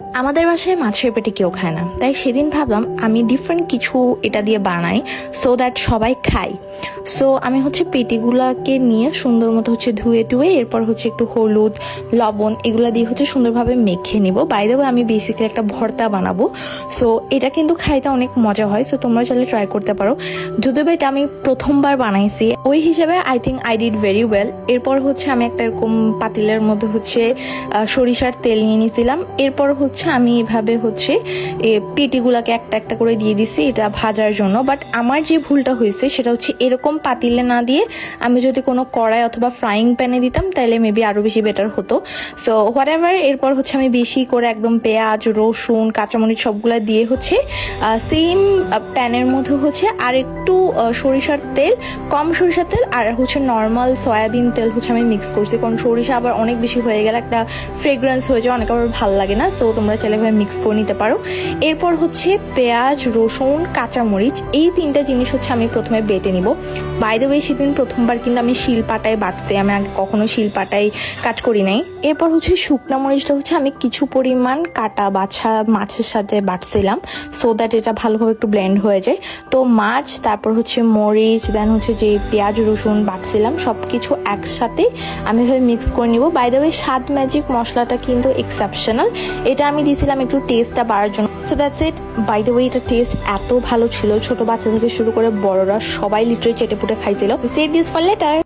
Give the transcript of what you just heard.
আমাদের বাসায় মাছের পেটে কেউ খায় না। তাই সেদিন ভাবলাম আমি ডিফারেন্ট কিছু এটা দিয়ে বানাই সো দ্যাট সবাই খায়। সো আমি হচ্ছে পেটিগুলাকে নিয়ে সুন্দর মতো হচ্ছে ধুয়ে টুয়ে এরপর হচ্ছে একটু হলুদ, লবণ এগুলা দিয়ে হচ্ছে সুন্দরভাবে মেখে নিব। বাইরে আমি বেসিক্যালি একটা ভর্তা বানাবো। সো এটা কিন্তু খাইতে অনেক মজা হয় সো তোমরা চাইলে ট্রাই করতে পারো। যদিও এটা আমি প্রথমবার বানাইছি, ওই হিসাবে I think I did very well এরপর হচ্ছে আমি একটা এরকম পাতিলের মধ্যে হচ্ছে সরিষার তেল নিয়ে নিয়েছিলাম এরপর হচ্ছে আমি এভাবে হচ্ছে পেটিগুলাকে একটা একটা করে দিয়ে দিছি এটা ভাজার জন্য। বাট আমার যে ভুলটা হয়েছে, সেটা হচ্ছে এরকম পাতিলে না দিয়ে আমি যদি কোনো কড়াই অথবা ফ্রাইং প্যানে দিতাম তাহলে মেবি আরও বেশি বেটার হতো। সো হোয়াট এভার এরপর হচ্ছে আমি বেশি করে একদম পেঁয়াজ, রসুন, কাঁচামরিচ সবগুলো দিয়ে হচ্ছে সেম প্যানের মধ্যে হচ্ছে আর একটু সরিষার তেল, কম সরিষার তেল আর হচ্ছে নর্মাল সয়াবিন তেল হচ্ছে আমি মিক্স করছি। কারণ সরিষা আবার অনেক বেশি হয়ে গেলে একটা ফ্রেগ্রেন্স হয়ে যায়, অনেক আবার ভালো লাগে না। সো তোমরা চাইলে ভাবে মিক্স করে নিতে পারো। এরপর হচ্ছে পেঁয়াজ, রসুন, কাঁচামরিচ, এই তিনটা জিনিস হচ্ছে আমি প্রথমে বেটে নিব। বাই দ্য ওয়ে সেদিন প্রথমবার কিন্তু আমি শিল পাটায় বাটছি আমি আগে কখনো শিল পাটায় কাজ করি নাই। এরপর হচ্ছে শুকনা মরিচটা হচ্ছে আমি কিছু পরিমাণ কাটা বাছা মাছের সাথে বাটছিলাম সো দ্যাট এটা ভালোভাবে একটু ব্লেন্ড হয়ে যায়। তো মাছ, তারপর হচ্ছে মরিচ দেন হচ্ছে যে পেঁয়াজ, রসুন বাটছিলাম সব কিছু একসাথে আমি ভাবে মিক্স করে নিব। বাই দ্য ওয়ে স্বাদ ম্যাজিক মশলাটা কিন্তু এক্সেপশনাল এটা আমি দিয়েছিলাম একটু টেস্টটা বাড়ার জন্য। So that's it by the way এটা টেস্ট এত ভালো ছিল, ছোট বাচ্চা থেকে শুরু করে বড়রা সবাই লিটারে চেটে পুটে খাইছিল সেভ দিস ফর লেটার